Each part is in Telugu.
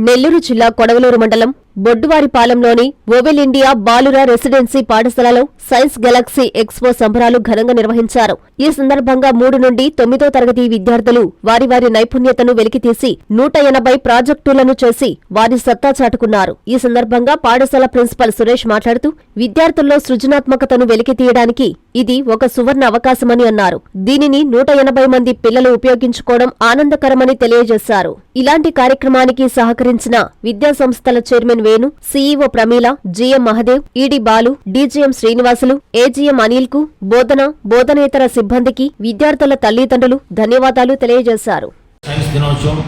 నెల్లూరు జిల్లా కొడవలూరు మండలం బొడ్డువారిపాలెంలోని ఓవెల్ ఇండియా బాలుర రెసిడెన్సీ పాఠశాలలో సైన్స్ గెలాక్సీ ఎక్స్పో సంబరాలు ఘనంగా నిర్వహించారు. ఈ సందర్భంగా మూడు నుండి తొమ్మిదో తరగతి విద్యార్థులు వారి వారి నైపుణ్యతను వెలికితీసి నూట ఎనభై ప్రాజెక్టులను చేసి వారి సత్తా చాటుకున్నారు. ఈ సందర్భంగా పాఠశాల ప్రిన్సిపల్ సురేష్ మాట్లాడుతూ విద్యార్థుల్లో సృజనాత్మకతను వెలికితీయడానికి ఇది ఒక సువర్ణ అవకాశమని అన్నారు. దీనిని నూట ఎనభై మంది పిల్లలు ఉపయోగించుకోవడం ఆనందకరమని తెలియజేశారు. ఇలాంటి కార్యక్రమానికి సహకరించిన విద్యా సంస్థల chairman Venu CEO Pramila GM Mahadev ED Balu DGM Srinivasulu AGM అనిల్కు బోధన బోధనేతర సిబ్బందికి విద్యార్థుల తల్లిదండ్రులు ధన్యవాదాలు తెలియజేశారు. సైన్స్ దినోత్సవం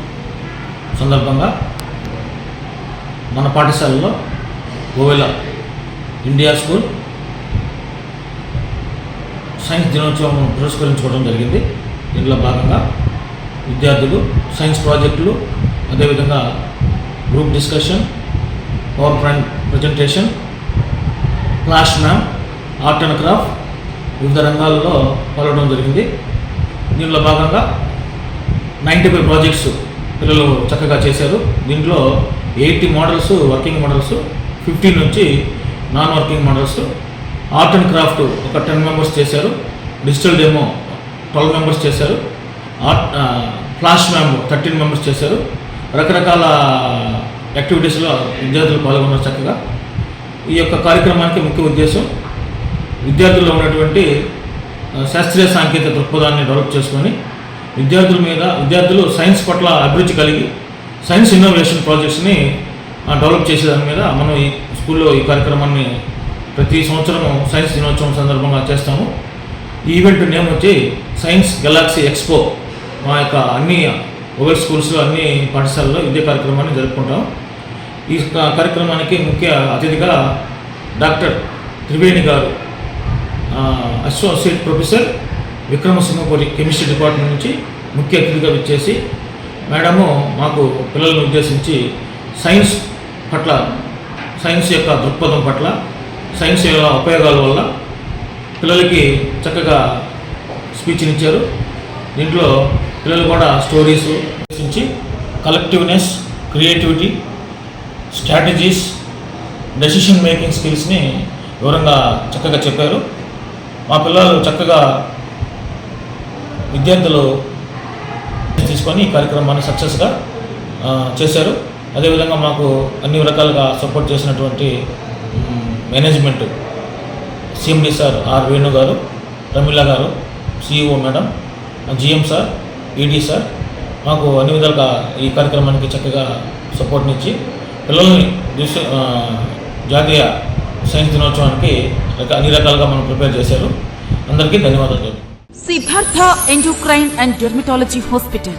సందర్భంగా మన పాఠశాలలో గోవెల ఇండియా స్కూల్ సైన్స్ దినోత్సవం పురస్కరించుకోవడం జరిగింది. దీనిలో భాగంగా విద్యార్థులు సైన్స్ ప్రాజెక్టులు అదేవిధంగా group discussion power point presentation class mob art and craft వివిధ రంగాల్లో పాల్గొనడం జరిగింది. దీనిలో భాగంగా నైంటీ ఫైవ్ ప్రాజెక్ట్స్ పిల్లలు చక్కగా చేశారు. దీంట్లో eighty models working models fifteen నుంచి non working models art and craft ఒక టెన్ మెంబర్స్ చేశారు. డిజిటల్ డెమో ట్వెల్వ్ మెంబర్స్ చేశారు. Art flash mob thirteen members చేశారు. రకరకాల యాక్టివిటీస్లో విద్యార్థులు పాల్గొన్నారు చక్కగా. ఈ యొక్క కార్యక్రమానికి ముఖ్య ఉద్దేశం విద్యార్థుల్లో ఉన్నటువంటి శాస్త్రీయ సాంకేతిక దృక్పథాన్ని డెవలప్ చేసుకొని విద్యార్థుల మీద విద్యార్థులు సైన్స్ పట్ల అభిరుచి కలిగి సైన్స్ ఇన్నోవేషన్ ప్రాజెక్ట్స్ని డెవలప్ చేసే దాని మీద మనం ఈ స్కూల్లో ఈ కార్యక్రమాన్ని ప్రతి సంవత్సరం సైన్స్ దినోత్సవం సందర్భంగా చేస్తాము. ఈ ఈవెంట్ నేమ్ వచ్చి సైన్స్ గెలాక్సీ ఎక్స్పో. మా యొక్క అన్ని ఓవెల్ స్కూల్స్లో అన్ని పాఠశాలలో ఇదే కార్యక్రమాన్ని జరుపుకుంటాం. ఈ కార్యక్రమానికి ముఖ్య అతిథిగా డాక్టర్ త్రివేణి గారు associate professor Vikramasimhapuri chemistry department నుంచి ముఖ్య అతిథిగా వచ్చేసి మేడము మాకు పిల్లలను ఉద్దేశించి సైన్స్ పట్ల సైన్స్ యొక్క దృక్పథం పట్ల సైన్స్ యొక్క ఉపయోగాల వల్ల పిల్లలకి చక్కగా స్పీచ్ని ఇచ్చారు. దీంట్లో పిల్లలు కూడా స్టోరీస్ ఉద్దేశించి collectiveness creativity strategies decision making స్కిల్స్ని వివరంగా చక్కగా చెప్పారు. మా పిల్లలు చక్కగా విద్యార్థులు తీసుకొని ఈ కార్యక్రమాన్ని సక్సెస్గా చేశారు. అదేవిధంగా మాకు అన్ని రకాలుగా సపోర్ట్ చేసినటువంటి management CMD sir R Venu గారు ప్రమిళ గారు CEO madam GM sir ED sir మాకు అన్ని విధాలుగా ఈ కార్యక్రమానికి చక్కగా సపోర్ట్నిచ్చి పిల్లల్ని జాతీయ సైన్స్ దినోత్సవానికి అన్ని రకాలుగా మనం ప్రిపేర్ చేశారు. అందరికీ ధన్యవాదాలు. Siddhartha endocrine and dermatology hospital